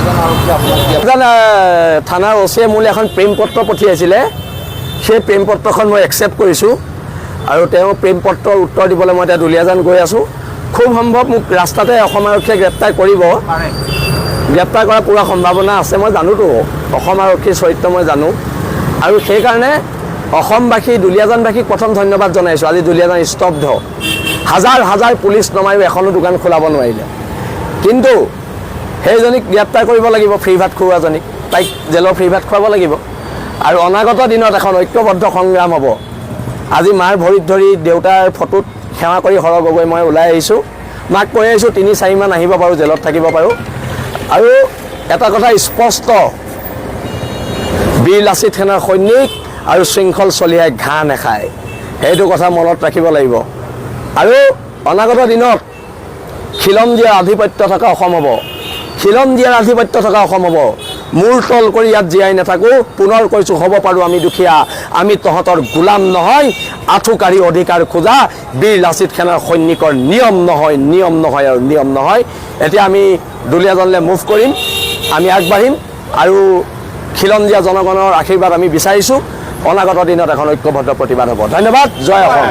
এজন থানাৰ অচিয়ে মোলৈ এখন প্ৰেম পত্ৰ পঠিয়াইছিলে। সেই প্ৰেম পত্ৰখন মই একচেপ্ট কৰিছোঁ আৰু তেওঁ প্ৰেম পত্ৰৰ উত্তৰ দিবলৈ মই এতিয়া দুলীয়াজান গৈ আছোঁ। খুব সম্ভৱ মোক ৰাস্তাতে অসম আৰক্ষীয়ে গ্ৰেপ্তাৰ কৰিব। গ্ৰেপ্তাৰ কৰাৰ পূৰা সম্ভাৱনা আছে মই জানোতো। অসম আৰক্ষীৰ চৰিত্ৰ মই জানো। আৰু সেইকাৰণে অসমবাসী দুলীয়াজানবাসীক প্ৰথম ধন্যবাদ জনাইছোঁ। আজি দুলীয়াজান স্তব্ধ। হাজাৰ হাজাৰ পুলিচ নমায়ো এখনও দোকান খোলাব নোৱাৰিলে। কিন্তু সেইজনীক গ্ৰেপ্তাৰ কৰিব লাগিব ফ্ৰী ভাত খুওৱাজনীক। তাইক জেলৰ ফ্ৰী ভাত খুৱাব লাগিব। আৰু অনাগত দিনত এখন ঐক্যবদ্ধ সংগ্ৰাম হ'ব। আজি মাৰ ভৰিত ধৰি দেউতাৰ ফটোত সেৱা কৰি সৰহ গগৈ মই ওলাই আহিছোঁ। মাক কৈ আহিছোঁ তিনি চাৰিমান আহিব পাৰোঁ জেলত থাকিব পাৰোঁ। আৰু এটা কথা স্পষ্ট। বীৰ লাচিত সেনাৰ সৈনিক আৰু শৃংখল চলিয়াই ঘাঁহ নাখায়। সেইটো কথা মনত ৰাখিব লাগিব। আৰু অনাগত দিনত খিলঞ্জীয়াৰ আধিপত্য থকা অসম হ'ব। খিলঞ্জীয়াৰ আধিপত্য থকা অসম হ'ব। মূৰ তল কৰি ইয়াত জীয়াই নাথাকোঁ, পুনৰ কৈছোঁ, হ'ব পাৰোঁ আমি দুখীয়া। আমি তহঁতৰ গোলাম নহয়, আঁঠুকাঢ়ি অধিকাৰ খোজা। বীৰ লাচিত সেনাৰ সৈনিকৰ নিয়ম নহয় নিয়ম নহয় আৰু নিয়ম নহয়। এতিয়া আমি দুলীয়াজনলৈ মুভ কৰিম, আমি আগবাঢ়িম আৰু খিলঞ্জীয়া জনগণৰ আশীৰ্বাদ আমি বিচাৰিছোঁ। অনাগত দিনত এখন ঐক্যবদ্ধ প্ৰতিবাদ হ'ব। ধন্যবাদ। জয় অসম।